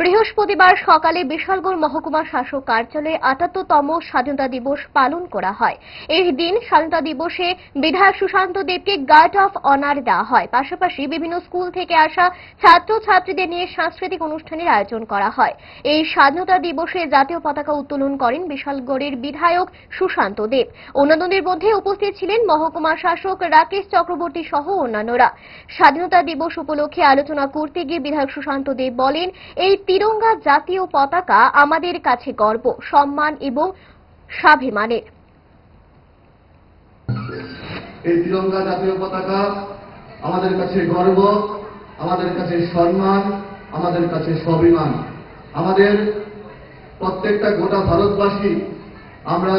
বৃহস্পতিবার সকালে বিশালগড় মহকুমা শাসক কার্যালয়ে আটাত্তরতম স্বাধীনতা দিবস পালন করা হয়। এই দিন স্বাধীনতা দিবসে বিধায়ক সুশান্ত দেবকে গার্ড অফ অনার দেওয়া হয়। পাশাপাশি বিভিন্ন স্কুল থেকে আসা ছাত্র ছাত্রীদের নিয়ে সাংস্কৃতিক অনুষ্ঠানের আয়োজন করা হয়। এই স্বাধীনতা দিবসে জাতীয় পতাকা উত্তোলন করেন বিশালগড়ের বিধায়ক সুশান্ত দেব। অন্যান্যদের মধ্যে উপস্থিত ছিলেন মহকুমা শাসক রাকেশ চক্রবর্তী সহ অন্যান্যরা। স্বাধীনতা দিবস উপলক্ষে আলোচনা করতে গিয়ে বিধায়ক সুশান্ত দেব বলেন এই তিরঙ্গা জাতীয় পতাকা আমাদের কাছে গর্ব, সম্মান এবং স্বাভিমানের। এই তিরঙ্গা জাতীয় পতাকা আমাদের কাছে গর্ব, আমাদের কাছে সম্মান, আমাদের কাছে স্বাভিমান। আমাদের প্রত্যেকটা গোটা ভারতবাসী আমরা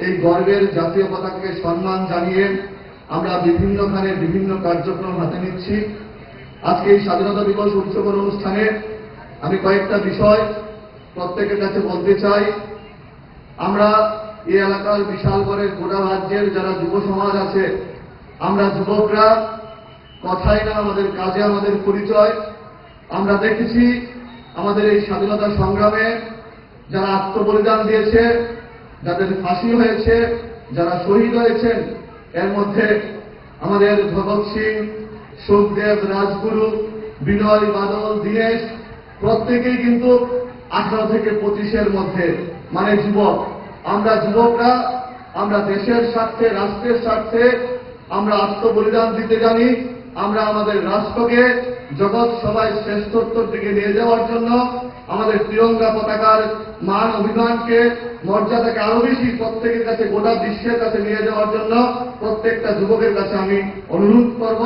এই গর্বের জাতীয় পতাকাকে সম্মান জানিয়ে আমরা বিভিন্নখানে বিভিন্ন কার্যক্রম হাতে নিচ্ছি। আজকে এই স্বাধীনতা দিবস উৎসবের অনুষ্ঠানে আমি কয়েকটা বিষয় প্রত্যেকের কাছে বলতে চাই। আমরা এই এলাকার বিশাল করে গোটা রাজ্যের যারা যুব সমাজ আছে, আমরা যুবকরা, কথাই না আমাদের কাজে আমাদের পরিচয়। আমরা দেখেছি আমাদের এই স্বাধীনতা সংগ্রামে যারা আত্মবলিদান দিয়েছে, যাদের ফাঁসি হয়েছে, যারা শহীদ হয়েছেন, এর মধ্যে আমাদের ভগৎ সিং, সুখদেব রাজগুরু, বিনয় বাদল, দীনেশ প্রত্যেকেই কিন্তু আঠারো থেকে পঁচিশের মধ্যে মানে যুবক। আমরা যুবকরা, আমরা দেশের স্বার্থে, রাষ্ট্রের স্বার্থে, আমরা আত্মবলিদান দিতে জানি। আমরা আমাদের রাষ্ট্রকে জগৎ সবাই শ্রেষ্ঠত্বর দিকে নিয়ে যাওয়ার জন্য আমাদের তিরঙ্গা পতাকার মান অভিমানকে, মর্যাদাকে আরও বেশি প্রত্যেকের কাছে, গোটা বিশ্বের কাছে নিয়ে যাওয়ার জন্য প্রত্যেকটা যুবকের কাছে আমি অনুরোধ করব।